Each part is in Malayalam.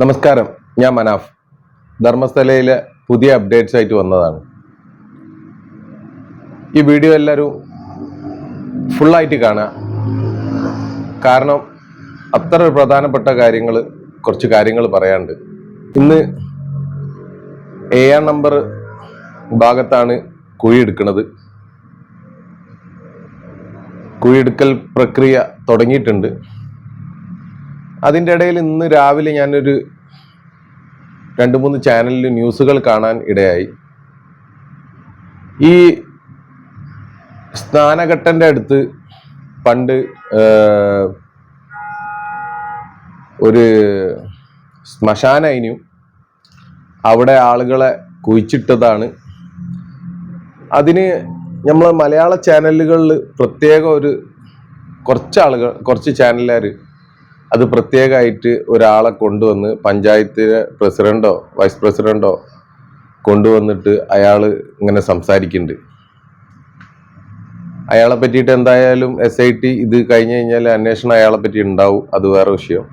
നമസ്കാരം. ഞാൻ മനാഫ്. ധർമ്മസ്ഥലയിലെ പുതിയ അപ്ഡേറ്റ്സ് ആയിട്ട് വന്നതാണ്. ഈ വീഡിയോ എല്ലാവരും ഫുള്ളായിട്ട് കാണുക. കാരണം അത്ര പ്രധാനപ്പെട്ട കാര്യങ്ങൾ കുറച്ച് കാര്യങ്ങൾ പറയാനുണ്ട്. ഇന്ന് ഏഴാം നമ്പർ ഭാഗത്താണ് കുഴിയെടുക്കുന്നത് കുഴിയെടുക്കൽ പ്രക്രിയ തുടങ്ങിയിട്ടുണ്ട്. അതിന്റെ ഇടയിൽ ഇന്ന് രാവിലെ ഞാനൊരു രണ്ട് മൂന്ന് ചാനലിൽ ന്യൂസുകൾ കാണാൻ ഇടയായി. ഈ സ്നാനഘട്ടന്റെ അടുത്ത് പണ്ട് ഒരു ശ്മശാന അതിനു അവിടെ ആളുകളെ കുഴിച്ചിട്ടതാണ്. അതിന് നമ്മൾ മലയാള ചാനലുകളിൽ പ്രത്യേക ഒരു കുറച്ച് ആളുകൾ കുറച്ച് ചാനലുകാർ അത് പ്രത്യേകമായിട്ട് ഒരാളെ കൊണ്ടുവന്ന് പഞ്ചായത്തിലെ പ്രസിഡന്റോ വൈസ് പ്രസിഡന്റോ കൊണ്ടുവന്നിട്ട് അയാൾ ഇങ്ങനെ സംസാരിക്കുന്നുണ്ട്. അയാളെ പറ്റിയിട്ട് എന്തായാലും എസ് ഐ ടി ഇത് കഴിഞ്ഞ് കഴിഞ്ഞാൽ അന്വേഷണം അയാളെ പറ്റി ഉണ്ടാവും. അത് വേറെ വിഷയം.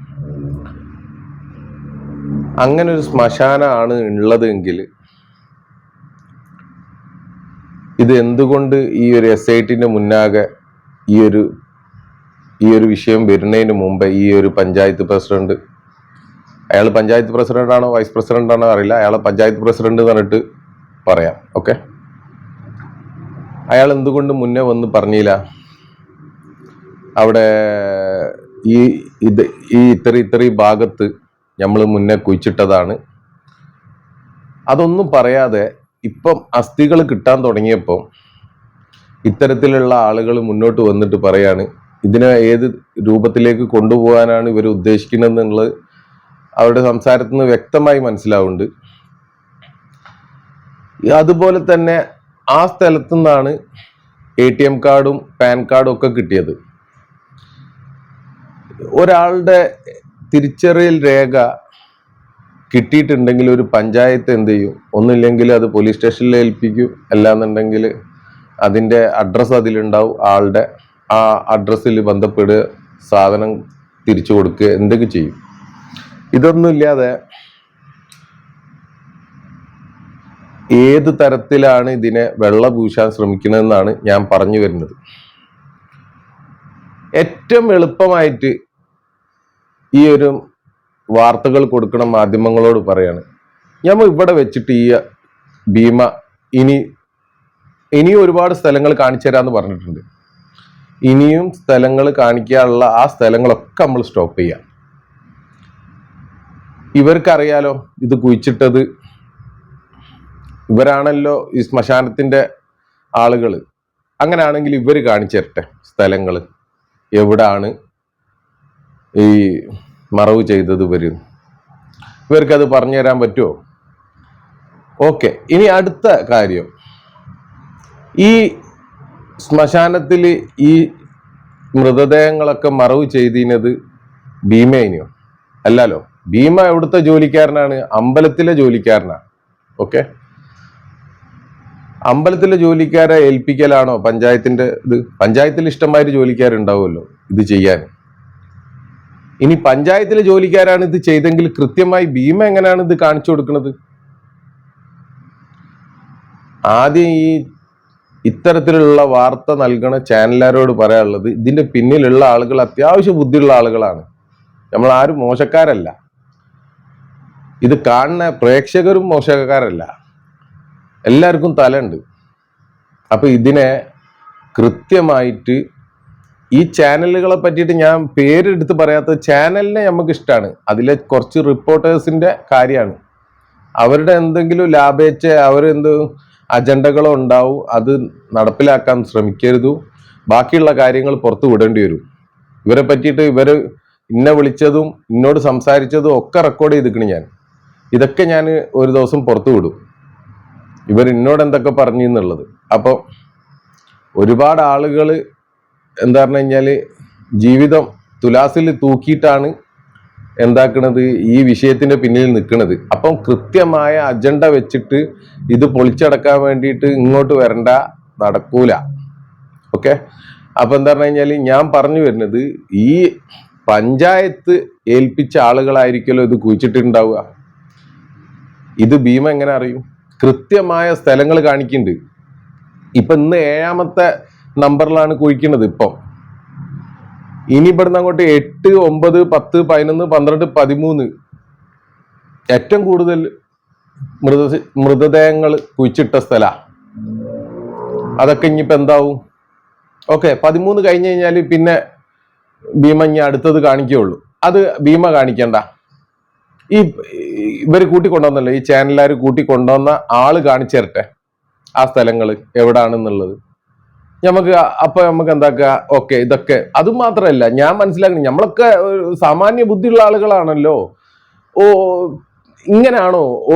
അങ്ങനെ ഒരു ശ്മശാനമാണ് ഉള്ളതെങ്കിൽ ഇത് എന്തുകൊണ്ട് ഈ ഒരു എസ് ഐ ടിന്റെ മുന്നാകെ ഈ ഒരു ഈ ഒരു വിഷയം വരുന്നതിന് മുമ്പ് ഈ ഒരു പഞ്ചായത്ത് പ്രസിഡന്റ് അയാൾ പഞ്ചായത്ത് പ്രസിഡന്റാണോ വൈസ് പ്രസിഡന്റാണോ അറിയില്ല. അയാളെ പഞ്ചായത്ത് പ്രസിഡന്റ് എന്ന് പറഞ്ഞിട്ട് പറയാം. ഓക്കെ? അയാൾ എന്തുകൊണ്ട് മുന്നേ വന്ന് പറഞ്ഞില്ല? അവിടെ ഈ ഇത് ഈ ഇത്ര ഇത്ര ഭാഗത്ത് നമ്മൾ മുന്നേ കുഴിച്ചിട്ടതാണ്. അതൊന്നും പറയാതെ ഇപ്പം അസ്ഥികൾ കിട്ടാൻ തുടങ്ങിയപ്പോൾ ഇത്തരത്തിലുള്ള ആളുകൾ മുന്നോട്ട് വന്നിട്ട് പറയാണ് ഇതിനെ ഏത് രൂപത്തിലേക്ക് കൊണ്ടുപോകാനാണ് ഇവർ ഉദ്ദേശിക്കുന്നതെന്നുള്ളത് അവരുടെ സംസാരത്തിൽ നിന്ന് വ്യക്തമായി മനസ്സിലാവുന്നുണ്ട്. അതുപോലെ തന്നെ ആ സ്ഥലത്തു നിന്നാണ് എ ടി എം കാർഡും പാൻ കാർഡും ഒക്കെ കിട്ടിയത്. ഒരാളുടെ തിരിച്ചറിയൽ രേഖ കിട്ടിയിട്ടുണ്ടെങ്കിൽ ഒരു പഞ്ചായത്ത് എന്ത് ചെയ്യും? ഒന്നില്ലെങ്കിൽ അത് പോലീസ് സ്റ്റേഷനിൽ ഏൽപ്പിക്കും. അല്ലാന്നുണ്ടെങ്കിൽ അതിന്റെ അഡ്രസ്സ് അതിലുണ്ടാവും ആളുടെ ആ അഡ്രസ്സിൽ ബന്ധപ്പെട്ട് സാധനം തിരിച്ചു കൊടുക്കുക എന്തൊക്കെ ചെയ്യും? ഇതൊന്നും ഇല്ലാതെ ഏത് തരത്തിലാണ് ഇതിനെ വെള്ള പൂശാൻ ശ്രമിക്കുന്നതെന്നാണ് ഞാൻ പറഞ്ഞു വരുന്നത്. ഏറ്റവും എളുപ്പമായിട്ട് ഈ ഒരു വാർത്തകൾ കൊടുക്കുന്ന മാധ്യമങ്ങളോട് പറയാണ് ഞമ്മ ഇവിടെ വെച്ചിട്ട് ഈ ഭീമ ഇനി ഇനി ഒരുപാട് സ്ഥലങ്ങൾ കാണിച്ചു തരാന്ന് പറഞ്ഞിട്ടുണ്ട്. ഇനിയും സ്ഥലങ്ങൾ കാണിക്കാനുള്ള ആ സ്ഥലങ്ങളൊക്കെ നമ്മൾ സ്റ്റോപ്പ് ചെയ്യാം. ഇവർക്കറിയാലോ ഇത് കുഴിച്ചിട്ടത്. ഇവരാണല്ലോ ഈ ശ്മശാനത്തിന്റെ ആളുകൾ അങ്ങനെയാണെങ്കിൽ ഇവർ കാണിച്ചു തരട്ടെ സ്ഥലങ്ങൾ എവിടാണ് ഈ മറവ് ചെയ്തത് ഇവർ? ഇവർക്കത് പറഞ്ഞു തരാൻ പറ്റുമോ ഓക്കെ ഇനി അടുത്ത കാര്യം. ഈ ശ്മശാനത്തിൽ ഈ മൃതദേഹങ്ങളൊക്കെ മറവ് ചെയ്തിരുന്നത് ഭീമേനെയോ? അല്ലല്ലോ ഭീമ എവിടുത്തെ ജോലിക്കാരനാണ്? അമ്പലത്തിലെ ജോലിക്കാരനാണ് ഓക്കെ? അമ്പലത്തിലെ ജോലിക്കാരെ ഏൽപ്പിക്കലാണോ പഞ്ചായത്തിന്റെ ഇത്? പഞ്ചായത്തിൽ ഇഷ്ടമായൊരു ജോലിക്കാരുണ്ടാവുമല്ലോ ഇത് ചെയ്യാൻ. ഇനി പഞ്ചായത്തിലെ ജോലിക്കാരാണ് ഇത് ചെയ്തെങ്കിൽ കൃത്യമായി ഭീമ എങ്ങനെയാണ് ഇത് കാണിച്ചു കൊടുക്കുന്നത്? ആദ്യം ഈ ഇത്തരത്തിലുള്ള വാർത്ത നൽകണ ചാനലുകാരോട് പറയാനുള്ളത് ഇതിന്റെ പിന്നിലുള്ള ആളുകൾ അത്യാവശ്യം ബുദ്ധിയുള്ള ആളുകളാണ്. നമ്മൾ ആരും മോശക്കാരല്ല. ഇത് കാണുന്ന പ്രേക്ഷകരും മോശക്കാരല്ല. എല്ലാവർക്കും തലയുണ്ട്. അപ്പൊ ഇതിനെ കൃത്യമായിട്ട് ഈ ചാനലുകളെ പറ്റിയിട്ട് ഞാൻ പേരെടുത്ത് പറയാത്ത ചാനലിനെ നമുക്ക് ഇഷ്ടമാണ് അതിലെ കുറച്ച് റിപ്പോർട്ടേഴ്സിന്റെ കാര്യമാണ്. അവരുടെ എന്തെങ്കിലും ലാഭേച്ഛ അവരെന്ത് അജണ്ടകളോ ഉണ്ടാവും അത് നടപ്പിലാക്കാൻ ശ്രമിക്കരുത്. ബാക്കിയുള്ള കാര്യങ്ങൾ പുറത്തു വിടേണ്ടി വരും. ഇവരെ പറ്റിയിട്ട് ഇവർ ഇന്നെ വിളിച്ചതും എന്നോട് സംസാരിച്ചതും ഒക്കെ റെക്കോർഡ് ചെയ്തിക്കണ് ഞാൻ. ഇതൊക്കെ ഞാൻ ഒരു ദിവസം പുറത്തു വിടും. ഇവർ എന്നോട് എന്തൊക്കെ പറഞ്ഞു എന്നുള്ളത്. അപ്പോൾ ഒരുപാട് ആളുകൾ എന്താ പറഞ്ഞു കഴിഞ്ഞാൽ ജീവിതം തുലാസിൽ തൂക്കിയിട്ടാണ് എന്താക്കണത്? ഈ വിഷയത്തിന്റെ പിന്നിൽ നിൽക്കുന്നത് അപ്പം കൃത്യമായ അജണ്ട വെച്ചിട്ട് ഇത് പൊളിച്ചടക്കാൻ വേണ്ടിയിട്ട് ഇങ്ങോട്ട് വരണ്ട നടക്കൂല. ഓക്കെ? അപ്പൊ എന്താ പറഞ്ഞു കഴിഞ്ഞാൽ ഞാൻ പറഞ്ഞു വരുന്നത് ഈ പഞ്ചായത്ത് ഏൽപ്പിച്ച ആളുകളായിരിക്കുമല്ലോ ഇത് കുഴിച്ചിട്ടുണ്ടാവുക. ഇത് ഭീമ എങ്ങനെ അറിയും? കൃത്യമായ സ്ഥലങ്ങൾ കാണിക്കുന്നുണ്ട്. ഇപ്പൊ ഇന്ന് ഏഴാമത്തെ നമ്പറിലാണ് കുഴിക്കുന്നത് ഇപ്പം. ഇനി ഇവിടുന്ന് അങ്ങോട്ട് എട്ട് ഒമ്പത് പത്ത് പതിനൊന്ന് പന്ത്രണ്ട് പതിമൂന്ന്. ഏറ്റവും കൂടുതൽ മൃത മൃതദേഹങ്ങൾ കുഴിച്ചിട്ട സ്ഥല. അതൊക്കെ ഇനിയിപ്പോൾ എന്താവും? ഓക്കെ പതിമൂന്ന് കഴിഞ്ഞ് കഴിഞ്ഞാൽ പിന്നെ ഭീമ ഇനി അടുത്തത് കാണിക്കുകയുള്ളൂ. അത് ഭീമ കാണിക്കണ്ട. ഈ ഇവർ കൂട്ടിക്കൊണ്ടുവന്നല്ലോ ഈ ചാനലുകാർ കൂട്ടിക്കൊണ്ടുവന്ന ആൾ കാണിച്ചു തരട്ടെ ആ സ്ഥലങ്ങൾ എവിടാണെന്നുള്ളത്. നമുക്ക് അപ്പൊ നമുക്ക് എന്താക്കുക? ഓക്കെ ഇതൊക്കെ. അത് മാത്രമല്ല ഞാൻ മനസ്സിലാക്കുന്നത് നമ്മളൊക്കെ സാമാന്യ ബുദ്ധിയുള്ള ആളുകളാണല്ലോ. ഓ ഇങ്ങനെയാണോ ഓ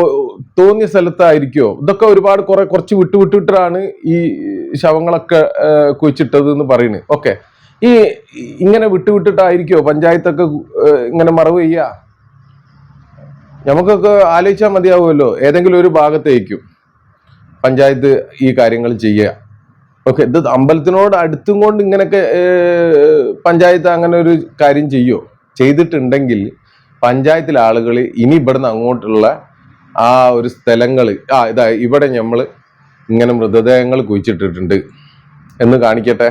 തോന്നിയ സ്ഥലത്തായിരിക്കോ? ഇതൊക്കെ ഒരുപാട് കുറെ കുറച്ച് വിട്ടു വിട്ടിട്ടാണ് ഈ ശവങ്ങളൊക്കെ കുഴിച്ചിട്ടത് എന്ന് പറയുന്നത്. ഓക്കെ. ഈ ഇങ്ങനെ വിട്ടു വിട്ടിട്ടായിരിക്കോ പഞ്ചായത്തൊക്കെ ഇങ്ങനെ മറവ് ചെയ്യുക നമുക്കൊക്കെ ആലോചിച്ചാൽ മതിയാവുമല്ലോ ഏതെങ്കിലും ഒരു ഭാഗത്തേക്കും പഞ്ചായത്ത് ഈ കാര്യങ്ങൾ ചെയ്യുക. ഓക്കെ ഇത് അമ്പലത്തിനോട് അടുത്തും കൊണ്ട് ഇങ്ങനെയൊക്കെ പഞ്ചായത്ത് അങ്ങനെ ഒരു കാര്യം ചെയ്യോ? ചെയ്തിട്ടുണ്ടെങ്കിൽ പഞ്ചായത്തിലെ ആളുകൾ ഇനി ഇവിടുന്ന് അങ്ങോട്ടുള്ള ആ ഒരു സ്ഥലങ്ങൾ ആ ഇതാ ഇവിടെ നമ്മൾ ഇങ്ങനെ മൃതദേഹങ്ങൾ കുഴിച്ചിട്ടിട്ടുണ്ട് എന്ന് കാണിക്കട്ടെ.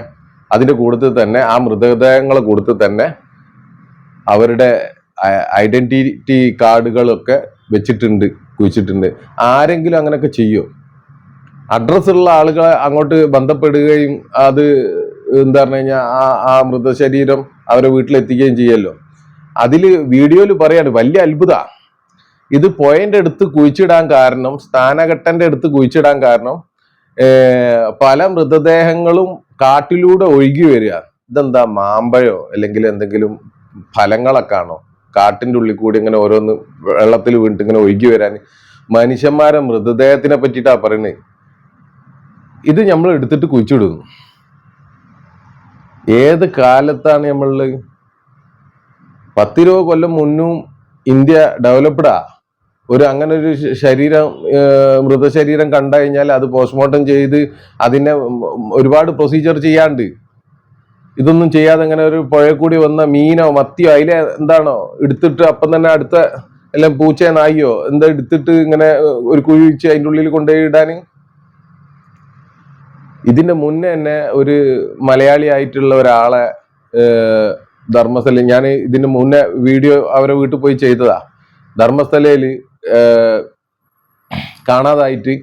അതിന്റെ കൂട്ടത്തിൽ തന്നെ ആ മൃതദേഹങ്ങളെ കൂട്ടത്തിൽ തന്നെ അവരുടെ ഐഡന്റിറ്റി കാർഡുകളൊക്കെ വെച്ചിട്ടുണ്ട് കുഴിച്ചിട്ടുണ്ട്. ആരെങ്കിലും അങ്ങനെയൊക്കെ ചെയ്യോ? അഡ്രസ് ഉള്ള ആളുകളെ അങ്ങോട്ട് ബന്ധപ്പെടുകയും അത് എന്താ പറഞ്ഞു കഴിഞ്ഞാൽ ആ ആ മൃതശരീരം അവരെ വീട്ടിലെത്തിക്കുകയും ചെയ്യല്ലോ. അതിൽ വീഡിയോയിൽ പറയാണ് വലിയ അത്ഭുത. ഇത് പോയിന്റ് എടുത്ത് കുഴിച്ചിടാൻ കാരണം സ്ഥാനഘട്ടന്റെ അടുത്ത് കുഴിച്ചിടാൻ കാരണം പല മൃതദേഹങ്ങളും കാട്ടിലൂടെ ഒഴുകി വരിക. ഇതെന്താ മാമ്പഴോ അല്ലെങ്കിൽ എന്തെങ്കിലും ഫലങ്ങളൊക്കെ ആണോ കാട്ടിന്റെ ഉള്ളിൽ കൂടി ഇങ്ങനെ ഓരോന്ന് വെള്ളത്തിൽ വീണിട്ട് ഇങ്ങനെ ഒഴുകി വരാൻ. മനുഷ്യന്മാരെ മൃതദേഹത്തിനെ പറ്റിയിട്ടാ പറയുന്നത് ഇത് നമ്മൾ എടുത്തിട്ട് കുഴിച്ചിടുന്നു. ഏത് കാലത്താണ് നമ്മളിൽ പത്തിരുപത് കൊല്ലം മുന്നും ഇന്ത്യ ഡെവലപ്ഡാ ഒരു അങ്ങനെ ഒരു ശരീരം മൃതശരീരം കണ്ടു കഴിഞ്ഞാൽ അത് പോസ്റ്റ്മോർട്ടം ചെയ്ത് അതിനെ ഒരുപാട് പ്രൊസീജിയർ ചെയ്യാണ്ട്. ഇതൊന്നും ചെയ്യാതെ അങ്ങനെ ഒരു പുഴ കൂടി വന്ന മീനോ മത്തിയോ അതിലെ എന്താണോ എടുത്തിട്ട് അപ്പം തന്നെ അടുത്ത എല്ലാം പൂച്ചയോ എന്താ എടുത്തിട്ട് ഇങ്ങനെ ഒരു കുഴി വെച്ച് അതിന്റെ ഉള്ളിൽ കൊണ്ടുപോയി ഇടാൻ? ഇതിന്റെ മുന്നേ തന്നെ ഒരു മലയാളി ആയിട്ടുള്ള ഒരാളെ ധർമ്മസ്ഥലയിൽ ധർമ്മസ്ഥല ഞാൻ ഇതിന്റെ മുന്നേ വീഡിയോ അവരെ വീട്ടിൽ പോയി ചെയ്തതാ. ധർമ്മസ്ഥലയിൽ കാണാതായിട്ട്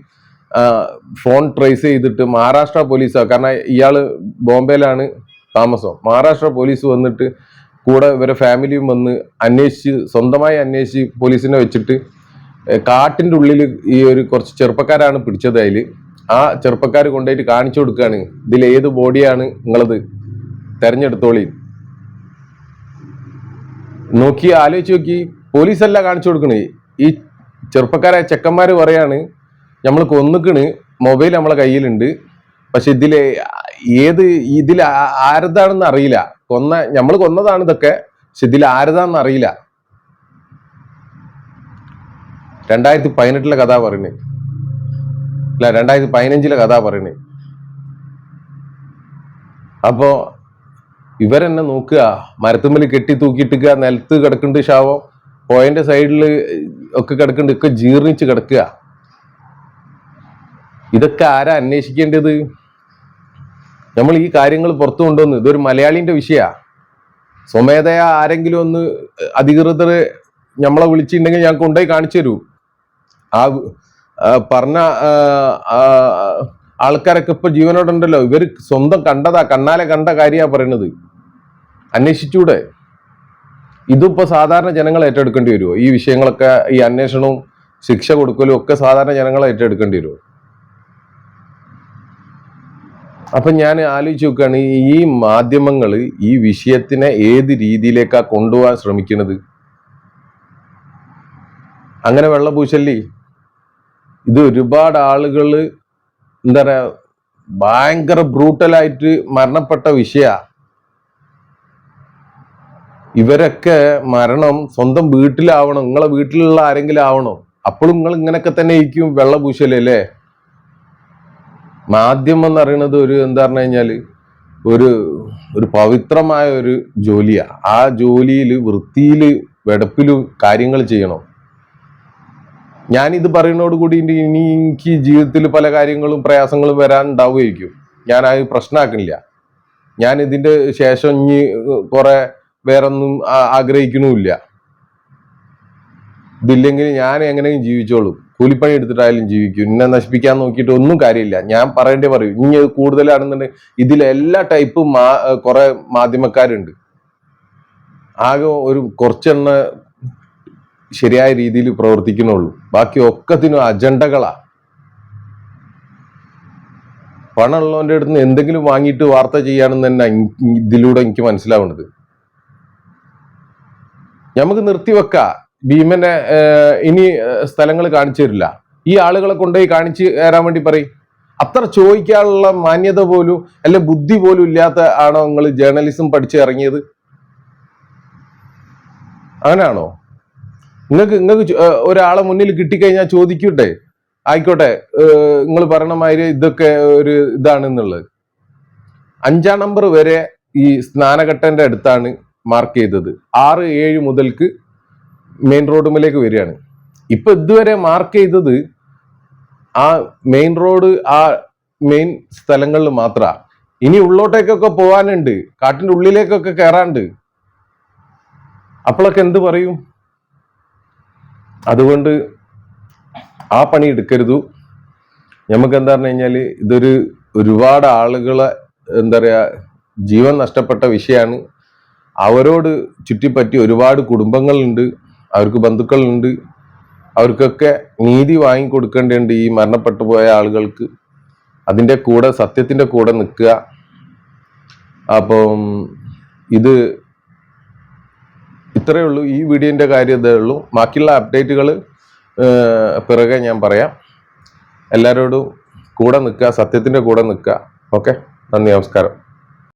ഫോൺ ട്രേസ് ചെയ്തിട്ട് മഹാരാഷ്ട്ര പോലീസാ. കാരണം ഇയാൾ ബോംബെയിലാണ് താമസം. മഹാരാഷ്ട്ര പോലീസ് വന്നിട്ട് കൂടെ ഇവരെ ഫാമിലിയും വന്ന് അന്വേഷിച്ച് സ്വന്തമായി അന്വേഷിച്ച് പോലീസിനെ വെച്ചിട്ട് കാട്ടിന്റെ ഉള്ളിൽ ഈ ഒരു കുറച്ച് ചെറുപ്പക്കാരാണ് പിടിച്ചത് അതിൽ ആ ചെറുപ്പക്കാർ കൊണ്ടുപോയിട്ട് കാണിച്ചു കൊടുക്കുകയാണ് ഇതിൽ ഏത് ബോഡിയാണ് നിങ്ങളത്? തെരഞ്ഞെടുത്തോളി. നോക്കി ആലോചിച്ച് നോക്കി പോലീസല്ല കാണിച്ചു കൊടുക്കണേ. ഈ ചെറുപ്പക്കാരായ ചെക്കന്മാർ പറയാണ് നമ്മൾ കൊന്നുക്കണ് മൊബൈൽ നമ്മളെ കയ്യിലുണ്ട്. പക്ഷെ ഇതിലെ ഏത് ഇതിൽ ആരതാണെന്ന് അറിയില്ല. കൊന്ന നമ്മൾ കൊന്നതാണ് ഇതൊക്കെ പക്ഷെ ഇതിൽ ആരതാണെന്ന് അറിയില്ല. രണ്ടായിരത്തി പതിനെട്ടിലെ കഥ പറയുന്നത് അല്ല രണ്ടായിരത്തി പതിനഞ്ചിലെ കഥ പറയണേ. അപ്പോ ഇവരെന്നെ നോക്കുക മരത്തുമ്മൽ കെട്ടി തൂക്കിയിട്ടിക്കുക നിലത്ത് കിടക്കുന്നുണ്ട് ശാവം പോയിന്റ് സൈഡിൽ ഒക്കെ കിടക്കുന്നുണ്ട് ഒക്കെ ജീർണിച്ച് കിടക്കുക. ഇതൊക്കെ ആരാ അന്വേഷിക്കേണ്ടത്? നമ്മൾ ഈ കാര്യങ്ങൾ പുറത്തു കൊണ്ടുവന്ന് ഇതൊരു മലയാളിന്റെ വിഷയാ. സ്വമേധയാ ആരെങ്കിലും ഒന്ന് അധികൃതർ നമ്മളെ വിളിച്ചിട്ടുണ്ടെങ്കിൽ ഞാൻ കൊണ്ടുപോയി കാണിച്ചു തരൂ. ആ, പറഞ്ഞ ആൾക്കാരൊക്കെ ഇപ്പൊ ജീവനോടുണ്ടല്ലോ. ഇവർ സ്വന്തം കണ്ടതാ കണ്ണാലെ കണ്ട കാര്യാ പറയണത്. അന്വേഷിച്ചൂടെ. ഇതിപ്പോ സാധാരണ ജനങ്ങൾ ഏറ്റെടുക്കേണ്ടി വരുമോ ഈ വിഷയങ്ങളൊക്കെ ഈ അന്വേഷണവും ശിക്ഷ കൊടുക്കലും ഒക്കെ സാധാരണ ജനങ്ങൾ ഏറ്റെടുക്കേണ്ടി വരുമോ അപ്പൊ ഞാൻ ആലോചിച്ച് നോക്കുകയാണ് ഈ മാധ്യമങ്ങൾ ഈ വിഷയത്തിനെ ഏത് രീതിയിലേക്കാ കൊണ്ടുപോകാൻ ശ്രമിക്കുന്നത് അങ്ങനെ വെള്ളപൂശല്ലേ? ഇത് ഒരുപാട് ആളുകൾ എന്താ പറയുക ഭയങ്കര ബ്രൂട്ടലായിട്ട് മരണപ്പെട്ട വിഷയ. ഇവരൊക്കെ മരണം സ്വന്തം വീട്ടിലാവണം നിങ്ങളെ വീട്ടിലുള്ള ആരെങ്കിലും ആവണം അപ്പോഴും നിങ്ങൾ ഇങ്ങനെയൊക്കെ തന്നെ ഇരിക്കും വെള്ളപൂശലല്ലേ മാധ്യമം എന്ന് പറയുന്നത് ഒരു എന്താ പറഞ്ഞു കഴിഞ്ഞാൽ ഒരു ഒരു പവിത്രമായ ഒരു ജോലിയാണ് ആ ജോലിയിൽ വൃത്തിയിൽ വെടപ്പിലും കാര്യങ്ങൾ ചെയ്യണം. ഞാനിത് പറയുന്നതോട് കൂടി ഇനി എനിക്ക് ജീവിതത്തിൽ പല കാര്യങ്ങളും പ്രയാസങ്ങളും വരാൻ ഉണ്ടാവുമായിരിക്കും ഞാൻ അത് പ്രശ്നമാക്കുന്നില്ല ഞാൻ ഇതിന്റെ ശേഷം ഇനി കുറെ വേറൊന്നും ആഗ്രഹിക്കണമില്ല. ഇതില്ലെങ്കിൽ ഞാൻ എങ്ങനെയും ജീവിച്ചോളും. കൂലിപ്പണി എടുത്തിട്ടായാലും ജീവിക്കും. എന്നെ നശിപ്പിക്കാൻ നോക്കിയിട്ട് ഒന്നും കാര്യമില്ല. ഞാൻ പറയേണ്ടി പറയും. ഇനി അത് കൂടുതലാണെന്നുണ്ടെങ്കിൽ ഇതിൽ എല്ലാ ടൈപ്പ് മാ കുറെ മാധ്യമക്കാരുണ്ട്. ആകെ ഒരു കുറച്ചെണ്ണ ശരിയായ രീതിയിൽ പ്രവർത്തിക്കണുള്ളൂ ബാക്കി ഒക്കത്തിനും അജണ്ടകളാ. പണമുള്ളവന്റെ അടുത്ത് നിന്ന് എന്തെങ്കിലും വാങ്ങിയിട്ട് വാർത്ത ചെയ്യാണെന്ന് തന്നെ ഇതിലൂടെ എനിക്ക് മനസ്സിലാവുന്നത്. നമുക്ക് നിർത്തിവെക്ക. ഭീമനെ ഇനി സ്ഥലങ്ങൾ കാണിച്ചു തരില്ല. ഈ ആളുകളെ കൊണ്ടുപോയി കാണിച്ച് കയറാൻ വേണ്ടി പറയും. അത്ര ചോദിക്കാനുള്ള മാന്യത പോലും അല്ലെ ബുദ്ധി പോലും ഇല്ലാത്ത ആണോ നിങ്ങൾ ജേർണലിസം പഠിച്ച് ഇറങ്ങിയത്? അങ്ങനെയാണോ നിങ്ങൾക്ക് നിങ്ങൾക്ക് ഒരാളെ മുന്നിൽ കിട്ടിക്കഴിഞ്ഞാൽ ചോദിക്കൂട്ടെ? ആയിക്കോട്ടെ നിങ്ങൾ പറയണ മാതിരി ഇതൊക്കെ ഒരു ഇതാണെന്നുള്ളത് അഞ്ചാം നമ്പർ വരെ ഈ സ്നാനഘട്ടന്റെ അടുത്താണ് മാർക്ക് ചെയ്തത്. ആറ് ഏഴ് മുതൽക്ക് മെയിൻ റോഡുമിലേക്ക് വരികയാണ്. ഇപ്പൊ ഇതുവരെ മാർക്ക് ചെയ്തത് ആ മെയിൻ റോഡ് ആ മെയിൻ സ്ഥലങ്ങളിൽ മാത്ര. ഇനി ഉള്ളോട്ടേക്കൊക്കെ പോവാനുണ്ട്. കാട്ടിന്റെ ഉള്ളിലേക്കൊക്കെ കയറാണ്ട് അപ്പോഴൊക്കെ എന്ത് പറയും? അതുകൊണ്ട് ആ പണി എടുക്കരുത്. നമുക്ക് എന്താ പറഞ്ഞു കഴിഞ്ഞാൽ ഇതൊരു ഒരുപാട് ആളുകളെ എന്താ പറയാ ജീവൻ നഷ്ടപ്പെട്ട വിഷയമാണ് അവരോട് ചുറ്റിപ്പറ്റി ഒരുപാട് കുടുംബങ്ങളുണ്ട് അവർക്ക് ബന്ധുക്കളുണ്ട്. അവർക്കൊക്കെ നീതി വാങ്ങിക്കൊടുക്കേണ്ടതുണ്ട് ഈ മരണപ്പെട്ടു പോയ ആളുകൾക്ക്. അതിന്റെ കൂടെ സത്യത്തിന്റെ കൂടെ നിൽക്കുക. അപ്പം ഇത് ഇത്രയേ ഉള്ളൂ. ഈ വീഡിയോന്റെ കാര്യം ഇതേ ഉള്ളൂ. ബാക്കിയുള്ള അപ്ഡേറ്റുകൾ പിറകെ ഞാൻ പറയാം. എല്ലാവരോടും കൂടെ നിൽക്കുക സത്യത്തിന്റെ കൂടെ നിൽക്കുക. ഓക്കെ? നന്ദി നമസ്കാരം.